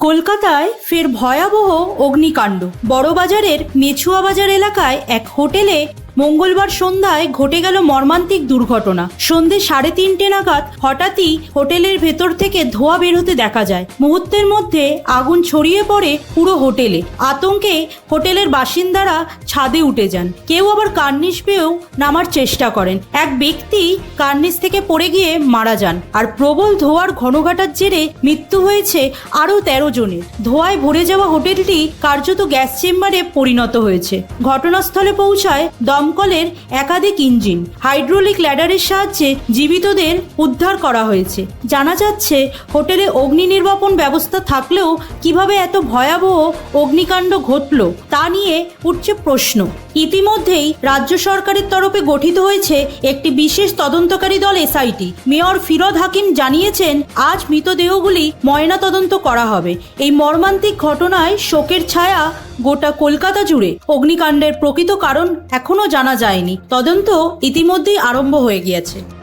কলকাতায় ফের ভয়াবহ অগ্নিকাণ্ড। বড়বাজারের মেছুয়া বাজার এলাকায় এক হোটেলে মঙ্গলবার সন্ধ্যায় ঘটে গেল মর্মান্তিক দুর্ঘটনা। সন্ধে সাড়ে তিনটে নাগাদ হঠাৎই হোটেলের ভেতর থেকে ধোঁয়া বের হতে দেখা যায়। মুহূর্তের মধ্যে আগুন ছড়িয়ে পড়ে পুরো হোটেলে। আতঙ্কে হোটেলের বাসিন্দারা ছাদে উঠে যান। কেউ আবার কার্নিশ পেয়েও নামার চেষ্টা করেন। এক ব্যক্তি কার্নিশ থেকে পড়ে গিয়ে মারা যান। আর প্রবল ধোঁয়ার ঘনঘাটার জেরে মৃত্যু হয়েছে আরও তেরো জনের। ধোঁয়ায় ভরে যাওয়া হোটেলটি কার্যত গ্যাস চেম্বারে পরিণত হয়েছে। ঘটনাস্থলে পৌঁছায় দমকলের একাধিক ইঞ্জিন। হাইড্রোলিক ল্যাডারের সাহায্যে জীবিতদের উদ্ধার করা হয়েছে। জানা যাচ্ছে, হোটেলে অগ্নি নির্বাপন ব্যবস্থা থাকলেও কীভাবে এত ভয়াবহ অগ্নিকাণ্ড ঘটল তা নিয়ে উঠছে প্রশ্ন। ইতিমধ্যেই রাজ্য সরকারের তরফে গঠিত হয়েছে একটি বিশেষ তদন্তকারী দল এসআইটি। মেয়র ফিরোদ হাকিম জানিয়েছেন, আজ মৃতদেহগুলি ময়না তদন্ত করা হবে। এই মর্মান্তিক ঘটনায় শোকের ছায়া গোটা কলকাতা জুড়ে অগ্নিকাণ্ডের প্রকৃত কারণ এখনও জানা যায়নি। তদন্ত ইতিমধ্যেই আরম্ভ হয়ে গিয়েছে।